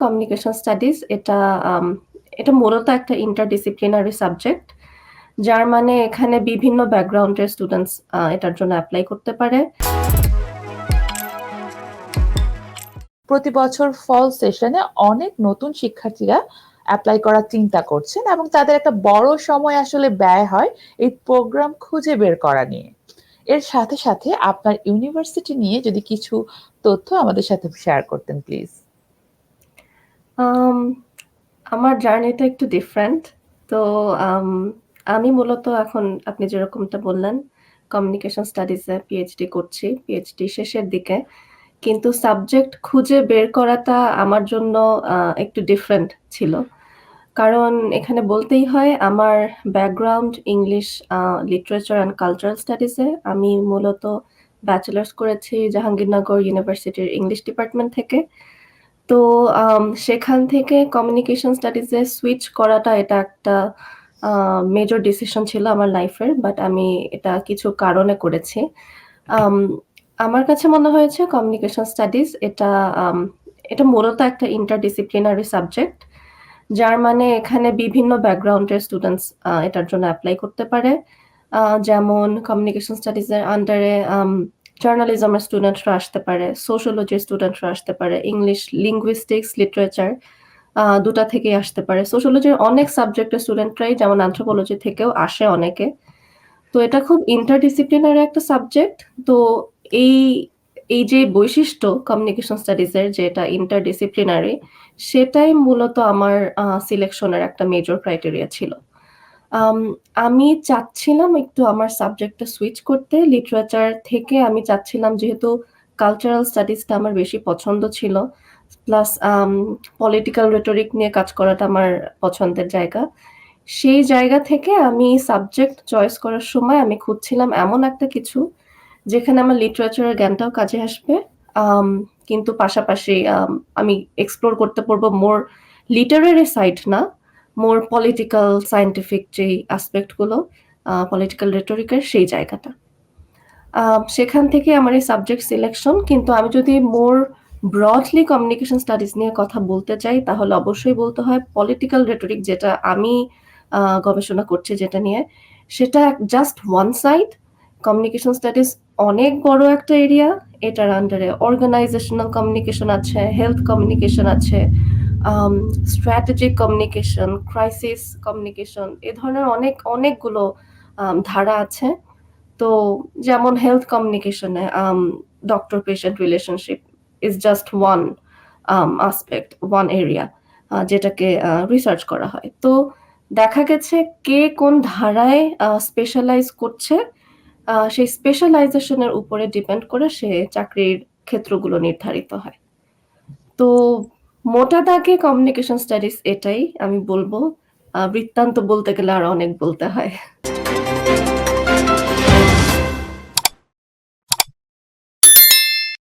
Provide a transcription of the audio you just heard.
Communication studies এটা আম এটা মূলত একটা ইন্টারডিসিপ্লিনারি সাবজেক্ট। যার মানে এখানে বিভিন্ন ব্যাকগ্রাউন্ডের স্টুডেন্টস এটার জন্য অ্যাপ্লাই করতে পারে। প্রতি বছর ফল সেশনে অনেক নতুন শিক্ষার্থীরা অ্যাপ্লাই করার চিন্তা করছেন এবং তাদের একটা বড় সময় আসলে ব্যয় হয় এই প্রোগ্রাম খুঁজে বের করা নিয়ে। এর সাথে, সাথে আপনার ইউনিভার্সিটি নিয়ে যদি কিছু তথ্য আমাদের সাথে শেয়ার করতেন প্লিজ। আম আমার জার্নিটা একটু ডিফারেন্ট। তো আমি মূলত এখন আপনি যেরকমটা বললেন, কমিউনিকেশন স্টাডিজ পিএইচডি করছি। পিএইচডি শেষের দিকে। কিন্তু সাবজেক্ট খুঁজে বের করাটা আমার জন্য একটু ডিফারেন্ট ছিল। কারণ এখানে বলতেই হয় আমার background English literature and cultural studies. আমি মূলত ব্যাচেলার্স করেছি জাহাঙ্গীরনগর ইউনিভার্সিটির ইংলিশ ডিপার্টমেন্ট থেকে। তো সেখান থেকে কমিউনিকেশন স্টাডিজ সুইচ করাটা এটা একটা মেজর ডিসিশন ছিল আমার লাইফের। বাট আমি এটা কিছু কারণে করেছি। আমার কাছে মনে হয়েছে কমিউনিকেশন স্টাডিজ এটা এটা মূলত একটা ইন্টারডিসিপ্লিনারি সাবজেক্ট। যার মানে এখানে বিভিন্ন ব্যাকগ্রাউন্ডের স্টুডেন্টস এটার জন্য অ্যাপ্লাই করতে পারে। যেমন কমিউনিকেশন স্টাডিজের আন্ডারে জার্নালিজমের স্টুডেন্টরা আসতে পারে, সোশিওলজির স্টুডেন্টরা আসতে পারে, ইংলিশ, লিঙ্গুইস্টিক্স লিটারেচার দুটা থেকেই আসতে পারে। সোশিওলজির অনেক সাবজেক্টের স্টুডেন্টরাই যেমন অ্যানথ্রোপোলজি থেকেও আসে অনেকে। তো এটা খুব ইন্টারডিসিপ্লিনারি একটা সাবজেক্ট। তো এই, এই যে বৈশিষ্ট্য কমিউনিকেশন স্টাডিজের যে এটা ইন্টারডিসিপ্লিনারি সেটাই মূলত আমার সিলেকশনের একটা মেজর ক্রাইটেরিয়া ছিল। আম চাচ্ছিলাম একটু আমার সাবজেক্টটা সুইচ করতে। লিটারেচার থেকে আমি চাচ্ছিলাম যেহেতু কালচারাল স্টাডিজটা আমার বেশি পছন্দ ছিল। প্লাস পলিটিক্যাল রেটরিক নিয়ে কাজ করাটা আমার পছন্দের জায়গা। সেই জায়গা থেকে আমি সাবজেক্ট চয়েস করার সময় আমি খুঁজছিলাম এমন একটা কিছু যেখানে আমার লিটারেচারের জ্ঞানটাও কাজে আসবে। কিন্তু পাশাপাশি আমি এক্সপ্লোর করতে পারব মোর লিটারেরি সাইড না, মোর পলিটিক্যাল সায়েন্টিফিক যেই অ্যাসপেক্টগুলো আ পলিটিক্যাল রেটরিক এর সেই জায়গাটা। সেখান থেকে আমার এই সাবজেক্ট সিলেকশন কিন্তু আমি যদি মোর ব্রডলি কমিউনিকেশন স্টাডিজ নিয়ে কথা বলতে চাই তাহলে অবশ্যই বলতে হয় পলিটিক্যাল রেটরিক যেটা আমি গবেষণা করছি যেটা নিয়ে সেটা just one side. Communication studies অনেক বড় একটা এরিয়া। এটার আন্ডারে অর্গানাইজেশনাল কমিউনিকেশন আছে, হেলথ কমিউনিকেশন আছে, স্ট্র্যাটেজিক কমিউনিকেশন, ক্রাইসিস কমিউনিকেশন এ ধরনের অনেক, অনেকগুলো ধারা আছে। তো যেমন health communication doctor patient relationship is just one um aspect, one area যেটাকে রিসার্চ করা হয়। তো দেখা গেছে কে কোন ধারায় স্পেশালাইজ করছে সেই স্পেশালাইজেশনের উপরে ডিপেন্ড করে সে চাকরির ক্ষেত্রগুলো নির্ধারিত হয়। তো মোটা দাগে কমিউনিকেশন স্টাডিজ এটাই আমি বলব বৃত্তান্ত বলতে গেলে আর অনেক বলতে হয়।